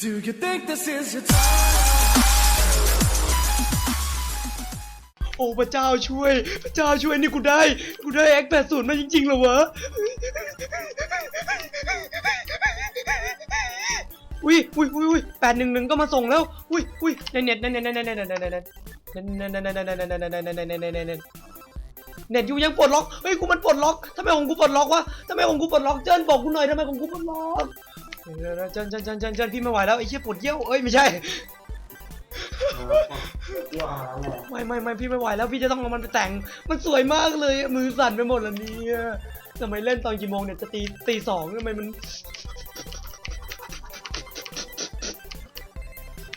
Do you think this is your time? โอ้พระเจ้าช่วย พระเจ้าช่วยนี่กูได้ กูได้แอคแปดศูนย์มาจริงๆเหรอวะ อุ้ยอุ้ยอุ้ยอุ้ยแปดหนึ่งหนึ่งก็มาส่งแล้ว อุ้ยอุ้ยในเน็ตในเน็ตในเน็ตในเน็ตในเน็ตในเน็ตเน็ตเยูยังปลดล็อก เฮ้ยกูมันปลดล็อกทำไมของกูปลดล็อกวะทำไมของกูปลดล็อกเจิ้นบอกกูหน่อยทำไมของกูปลดล็อก เดี๋ยวๆเจิ้นเจิ้นเจิ้นเจิ้นเจิ้นพี่ไม่ไหวแล้วไอ้เหี้ยปวดเยี่ยวเอ้ยไม่ใช่เกี่ยวอะไรเนี่ยไม่ไม่ไม่พี่ไม่ไหวแล้วพี่จะต้องเอามันไปแต่ง มันสวยมากเลยอะมือสั่นไปหมดแล้วเนี่ยทำไมเล่นตอนกี่โมงเนี่ยจะตีตีสองทำไมมัน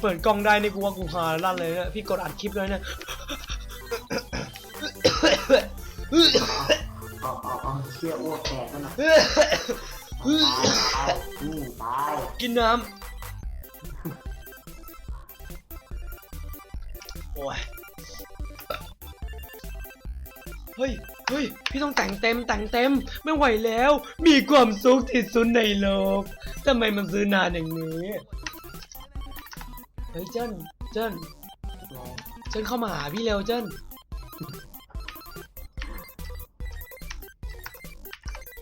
เปิดกล้องได้นี่กูว่ากูหาลั่นเลยนะพี่กดอัดคลิปเลยเนี่ย เอาเอาเอาเชี่ยอ้วกแตกแล้วนะตายตายตายกินน้ำ โอ้ย เฮ้ย เฮ้ย พี่ต้องแต่งเต็มแต่งเต็ม ไม่ไหวแล้ว มีความสุขที่สุดในโลก ทำไมมันซื้อนานอย่างนี้ เฮ้ยเจิ้น เจิ้น เจิ้นเข้ามาหาพี่เร็วเจิ้น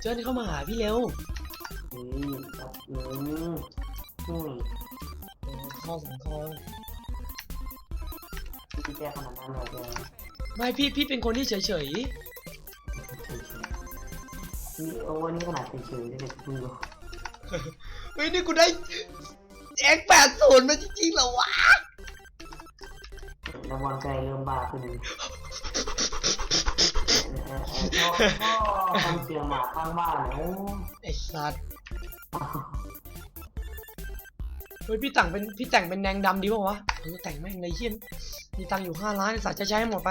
เจิ้นเข้ามาหาพี่เร็ว อืมครับอืมอืมโอ้เข้าสองคอพี่แก้ขนาดนั้นเลยไม่พี่พี่เป็นคนที่เฉยเฉยนี่โอ้นนี้ขนาดเฉยเลยเนี่ยดูเฮ้ยนี่กูได้เอ็กแปดศูนย์มาจริงๆเหรอวะระวังใจเริ่มบ้าขึ้นเลยเออเออเออพ่อพ่อทำเสียงหมาข้างบ้านเนี่ยไอ้สัตว์ เฮ้ยพี่แต่งเป็นพี่แต่งเป็นแดงดำดีป่าวะเออแต่งแม่งเลยเฮี้ยนมีตังค์อยู่ห้าล้านไอ้สัตว์จะใช้ให้หมดไป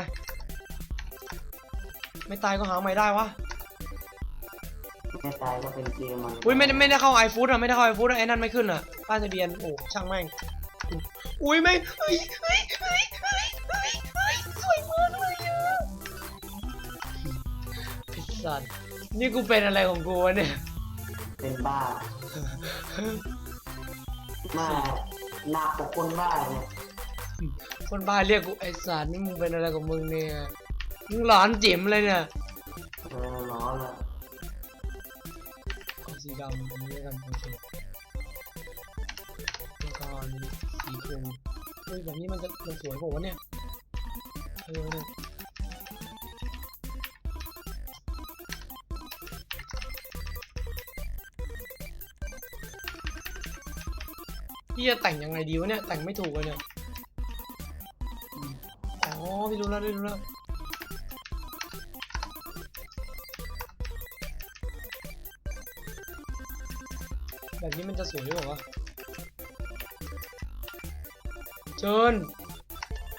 ไม่ตายก็หาใหม่ได้วะไม่ตายก็เป็นเกมมันอุ้ยไม่ได้ไม่ได้เข้าไอฟูดอะไม่ได้เข้าไอฟูดไอ้นั่นไม่ขึ้นอะป้ายทะเบียนโอ้ช่างแม่งอุ้ยไม่งเฮ้ยเฮ้ยเฮ้ยเฮ้ยเฮ้ยเฮ้ยสวยมากเลยอะไอ้สัตว์นี่กูเป็นอะไรของกูวะเนี่ยเป็นบ้า มาหนักกว่าคนบ้าเนี่ยคนบ้าเรียกกูไอ้สัตว์นี่มึงเป็นอะไรของมึงเนี่ยมึงหลอนจิ๋มเลยเนี่ยเออร้อนเลยเอาสีดำอันนี้แล้วกันโอเคแล้วก็อันนี้สีครีมเฮ้ยแบบนี้มันจะมันสวยกว่าวะเนี่ยเออเนี่ย พี่จะแต่งยังไงดีวะเนี่ย แต่งไม่ถูกเลยเนี่ยอ๋อพี่รู้แล้วพี่รู้แล้วแบบนี้มันจะสวยหรือเปล่าวะเชิญ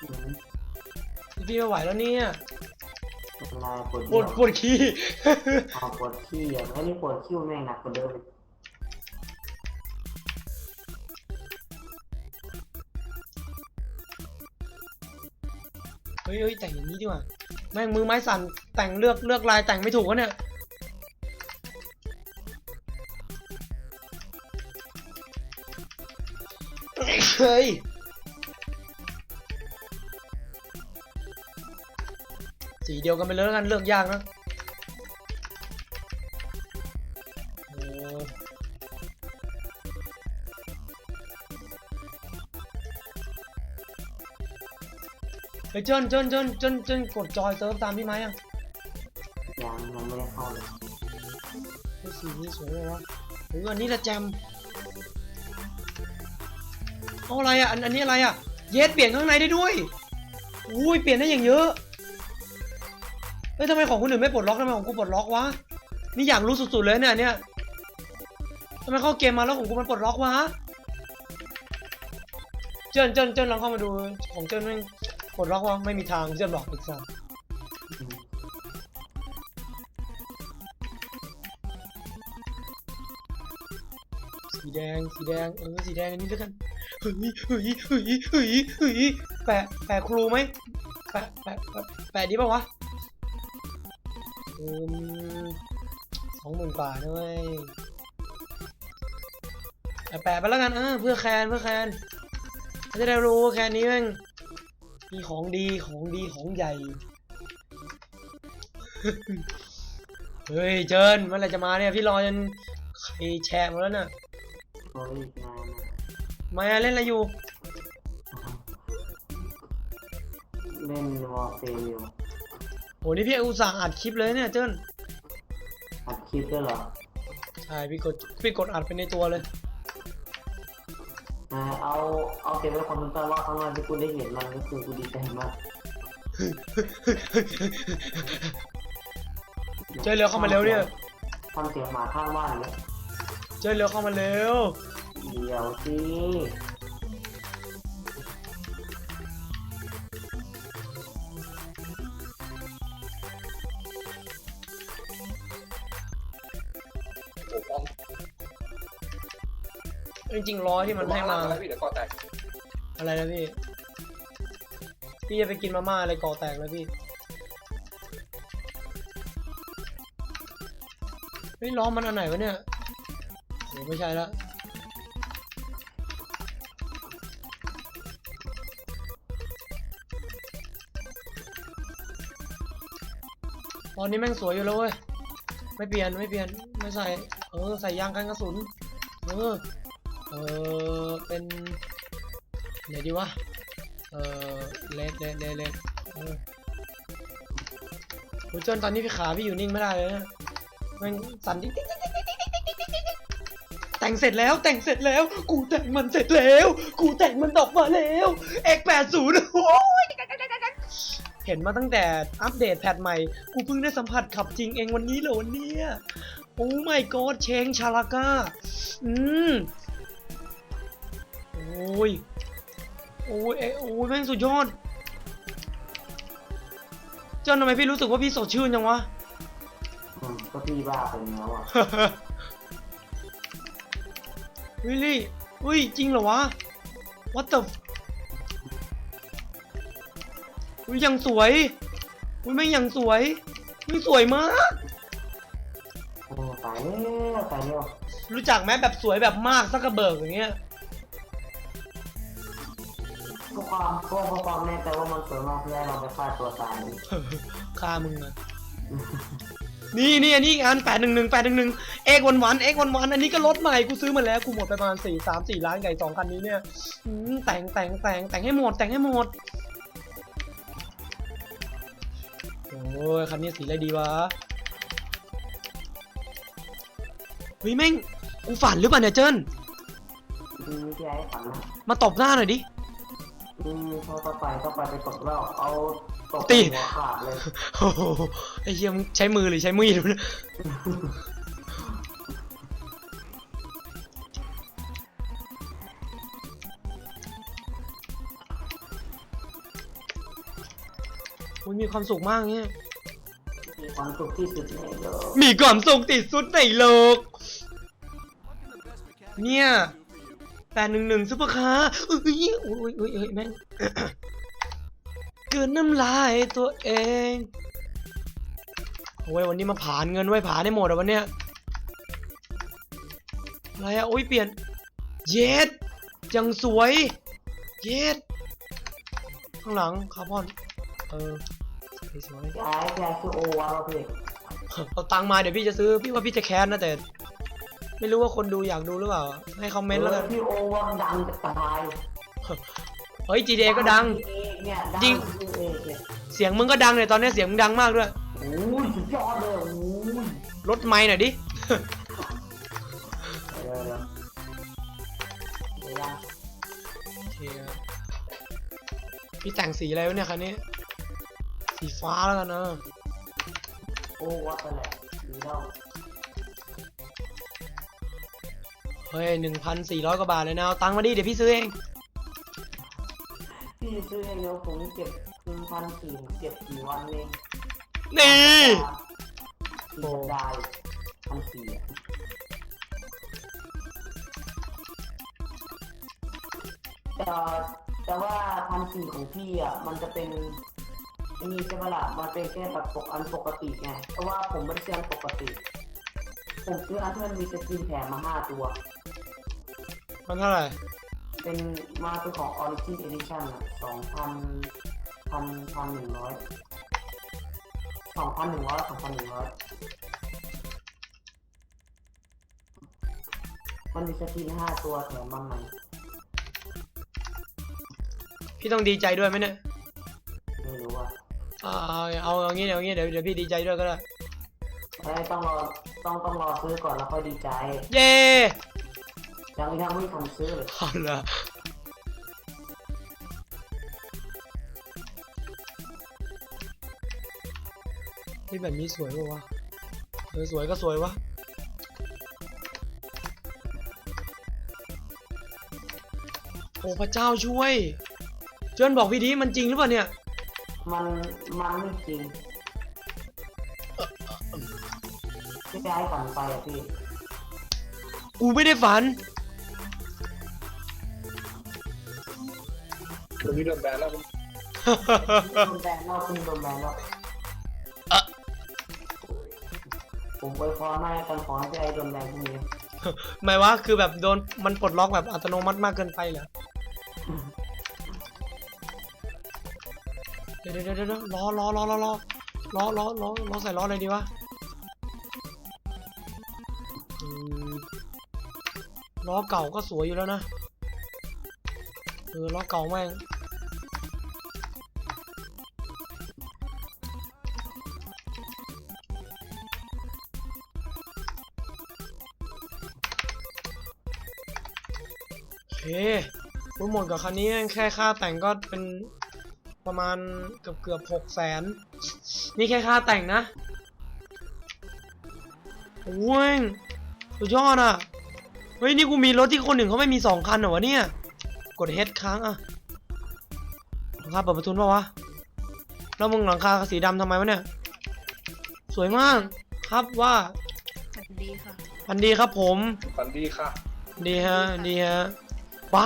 อืมพี่ไม่ไหวแล้วเนี่ยเป็นไรปวดปวดปวดขี้เอาปวดขี้อะแล้วนี่ปวดขี้แม่งหนักกว่าเดิม เฮ้ยเฮ้ยแต่งอย่างนี้ดีกว่า แม่งมือไม้สั่นแต่งเลือกเลือกลายแต่งไม่ถูกวะเนี่ย เฮ้ยสีเดียวกันไปเลยแล้วกันเลือกยากนะ ฮ้ยเจิ้นเจิ้นเจิ้นเจิ้นเจิ้นกดจอยเซิร์ฟตามพี่ไม้ยังยังยังไม่ได้เข้าเลยเฮ้ยสีนี้สวยเลยวะหรืออันนี้ละแจมเอาอะไรอะอันอันนี้อะไรอะ เยสเปลี่ยนข้างในได้ด้วยอุ้ยเปลี่ยนได้อย่างเยอะเฮ้ยทำไมของคนอื่นไม่ปลดล็อกทำไมของกูปลดล็อกวะนี่อยากรู้สุดๆเลยเนี่ยเนี่ยทำไมเข้าเกมมาแล้วของกูมันปลดล็อกวะเจิ้นเจิ้นเจิ้นลองเข้ามาดูของเจิ้นแม่ง ปลดล็อกวะไม่มีทางเจิ้นบอกอีกสัสอืมสีแดงสีแดงเออสีแดงอันนี้แล้วกันเฮ้ยเฮ้ยเฮ้ยเฮ้ยเฮ้ยแปะแปะครูไหมแปะแปะแปะแปะดีป่าวะเอมสองหมื่นกว่าด้วยแปะไปแล้วกันเออเพื่อแคนเพื่อแคนจะได้รู้แคนนี้แม่ง มีของดีของดีของใหญ่ เฮ้ยเจินเมื่อไหรจะมาเนี่ยพี่รอจนใครแชร์หมาแล้วน่ะโอ้ยอีกนานนะมาเล่นอะไรอยู่ เล่นวอลเฟลอยู่โหนี่พี่อุตส่าห์อัดคลิปเลยเนี่ยเจิ้นอัดคลิปด้วยเหรอ ใช่พี่กดพี่กดอัดไปในตัวเลย อ่าเอาเอาเก็บไว้คอมพิวเตอร์ว่าครั้งแรกที่กูได้เห็นมันก็คือกูดีใจมากเจิ้นเร็วเข้ามาเร็วเนี่ยฟังเสียงหมาข้างบ้านเนี่ยเจิ้นเร็วเข้ามาเร็วเดี๋ยวสิ จริงๆร้อยที่มันให้มา แล้วพี่เดี๋ยวก่อนแตกอะไรนะพี่ พี่จะไปกินมาม่าอะไรก่อแตกแล้วพี่เฮ้ยล้อมันอันไหนวะเนี่ยโหไม่ใช่ละตอนนี้แม่งสวยอยู่แล้วเว้ย ไม่เปลี่ยนไม่เปลี่ยนไม่ใส่ เออ ใส่ยางกันกระสุน เออเออเป็นไหนดีวะ เออเลดเลดเลดเลดเออโหจนตอนนี้พี่ขาพี่อยู่นิ่งไม่ได้เลยนะมันสั่นติ๊กติ๊กติ๊กติ๊กติ๊กติ๊กติ๊กติ๊กติ๊กแต่งเสร็จแล้วแต่งเสร็จแล้ว กูแต่งมันเสร็จแล้ว กูแต่งมันออกมาแล้วเอกแปดศูนย์โอ้ยเห็นมาตั้งแต่อัปเดตแพทใหม่ กูเพิ่งได้สัมผัสขับจริงเองวันนี้เหรอวันเนี้ยโอ้ my god เชงชาลาก้า อืม อ้ยโอ้ยเอ้ยโอ้ยแม่งสุดยอด เจ้าทำไมพี่รู้สึกว่าพี่สดชื่นจังวะอืมก็พี่บ้าเป็นแล้วอะวิลลี่อุ้ยจริงเหรอวะ what the f- อุ้ยยังสวย อุ้ยแม่งยังสวยอุ้ยสวยมาก โอ้ตายแล้วตายแล้วรู้จักไหมแบบสวยแบบมากซักกระเบิกอย่างเงี้ย ก็ความก็ก็ความแน่ใจว่ามันสวยมากเพื่อให้เราไปฆ่าตัวตายฆ่ามึงอะนี่นี่อันนี้อีกอันแปดหนึ่งหนึ่งแปดหนึ่งหนึ่งเอกวันวันเอกวันวันอันนี้ก็รถใหม่กูซื้อมาแล้วกูหมดไปประมาณสี่สามสี่ล้านไก่สองคันนี้เนี่ยอืมแต่งแต่งแต่งแต่งให้หมดแต่งให้หมดโอ้ยคันนี้สีอะไรดีวะเฮ้ยแม่งกูฝันหรือเปล่าเนี่ยเจิ้นอืมที่ไอ้ฝันนะมาตบหน้าหน่อยดิ อืมพอต่อไปต่อไปไปตกแล้วเอาตกตี หัวขาดเลยโอ้โหไอ้เหี้ยมึงใช้มือหรือใช้มีดวะเนี่ยอุ๊ยมีความสุขมากเนี่ย มีความสุขที่สุดในโลกมีความสุขติดสุดในโลก เนี่ย แปดหนึ่งหนึ่งซุปเปอร์คาร์เอ้ยโอ้ยโอ้ยโอ้ยแม่งเกินน้ำลายตัวเองโอ้ยวันนี้มาผ่านเงินไว้ผ่านให้หมดอะวันเนี้ยอะไรอะโอ้ยเปลี่ยน เย็ดยังสวย เย็ดข้างหลังคาร์บอน เออสวยย้ายย้ายคือโอวะพี่ๆเอาตังค์มาเดี๋ยวพี่จะซื้อ พี่ว่าพี่จะแคสนะแต่ ไม่รู้ว่าคนดูอยากดูหรือเปล่า ให้คอมเมนต์แล้วกันพี่โอวะดังจะตายเฮ้ย GTA ก็ดังเอกเนี่ยดัจริงคือเอกเนี่ยเสียงมึงก็ดังเลยตอนนี้เสียงมึงดังมากด้วยโอ้ยสุดยอดเลยโอ้ยลดไมค์หน่อยดิ เดี๋ยวเดี๋ยวเดี๋ยวยังโอเคครับพี่แต่งสีอะไรวะเนี่ยคันนี้ สีฟ้าแล้วกันนะโอวะไปแหละดีแล้ว เฮ้ยหนึ่งพันสี่ร้อยกว่าบาทเลยนะเอาตังค์มาดิเดี๋ยวพี่ซื้อเอง พี่ซื้อเองเดี๋ยวผมเก็บหนึ่งพันสี่เก็บกี่วันเองนี่ สี่สัปดาห์พันสี่อะแต่แต่ว่าพันสี่ของพี่อะมันจะเป็นไอ้นี่ใช่ไหมล่ะมันเป็นแค่แบบปกอันปกติไงเพราะว่าผมไม่ได้ซื้ออันปกติ ผมซื้ออันที่มันมีสกินแถมมาห้าตัว มันเท่าไหร่ เป็นมาเป็นของ Origin Edition อะสองพันพันพันหนึ่งร้อยสองพันหนึ่งร้อยสองพันหนึ่งร้อยมันมีสกินห้าตัวแถมมาใหม่พี่ต้องดีใจด้วยไหมเนี่ย ไม่รู้อะเอาเอาเอางี้เดี๋ยวงี้เดี๋ยวเดี๋ยวพี่ดีใจด้วยก็ได้ เอ้ยต้องรอต้องต้องรอซื้อก่อนแล้วค่อยดีใจ เย้ ยังยังไม่ทันซื้อเลยเอาละนี่แบบนี้สวยปะวะเออสวยก็สวยวะโอ้พระเจ้าช่วย เจิ้นบอกพี่ดีมันจริงหรือเปล่าเนี่ย มันมันไม่จริงที่จะให้ฝันไปอะพี่ กูไม่ได้ฝัน ตนี้โดนแบนแล้วโดนแบนแล้วคุณโดนแบนแล้วผมไปขอหน้ากันขอให้ไอ้โดนแบนพวกนี้หมายว่าคือแบบโดนมันปลดล็อกแบบอัตโนมัติมากเกินไปเหรอเดี๋ยวเดี๋ยวเดี๋ยวรอรอรอรอรอล้อล้อล้อล้อใส่ล้อเลยดีวะล้อเก่าก็สวยอยู่แล้วนะเออล้อเก่าแม่ง รู้หมดกับคันนี้แค่ค่าแต่งก็เป็นประมาณเกือบเกือบหกแสนนี่แค่ค่าแต่งนะโอ้ยสุดยอดอะ เฮ้ย นี่กูมีรถที่คนหนึ่งเขาไม่มีสองคันเหรอวะเนี่ย กดเฮดค้างอะหลังคาเปิดประทุนปะวะ แล้วมึงหลังคาสีดำทำไมวะเนี่ย สวยมาก ครับว่าสวัสดีค่ะอันดีครับผมฝันดีค่ะ ดีฮะ ดีฮะ ไป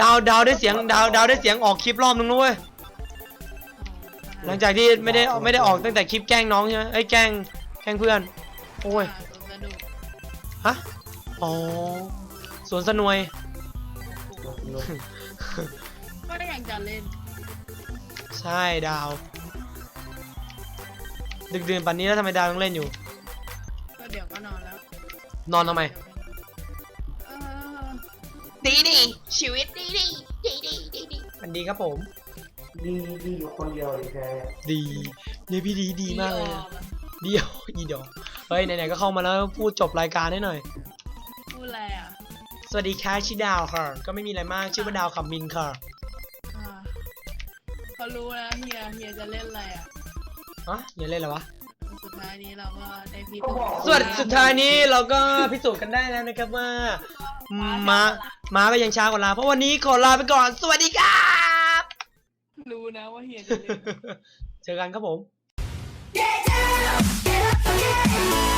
ดาวดาวได้เสียงดาวดาวได้เสียงออกคลิปรอบนึงนะเว้ยหลังจากที่ไม่ได้ไม่ได้ออกตั้งแต่คลิปแกล้งน้องใช่ไหมไอ้ยแกล้งแกล้งเพื่อน โอ้ยสนุกฮะอ๋อสวนสนวยก็ได้ยังจะเล่นใช่ดาว ดึกดื่นปันนี้แล้วทำไมดาวยังเล่นอยู่ ก็เดี๋ยวก็นอนแล้ว นอนทำไมเออ ดีดีชีวิตดีดีดีดีดีดีอันดีครับผม ดีดีอยู่คนเดียวเลยแค่ดีเนี่ยพี่ดีดีมากเลยอนะอมอะเดียวอีเดียวเฮ้ยไหนๆก็เข้ามาแล้วพูดจบรายการให้หน่อย พูดอะไรอะ สวัสดีค่ะชื่อดาวค่ะ ก็ไม่มีอะไรมากชื่อว่าดาวขับมินค่ะอ่าเขารู้แล้วเฮียเฮียจะเล่นอะไรอะ อะอย่าเล่นเหรอวะ สุดท้ายนี้เราก็ได้พี่ก็บอกส่วนสุดท้ายนี้เราก็พิสูจน์กันได้แล้วนะครับว่า มา มาก็ยังช้ากว่าลาเพราะวันนี้ขอลาไปก่อน สวัสดีครับ รู้นะว่าเฮียจะเล่น เจอกันครับผม Get up, get up.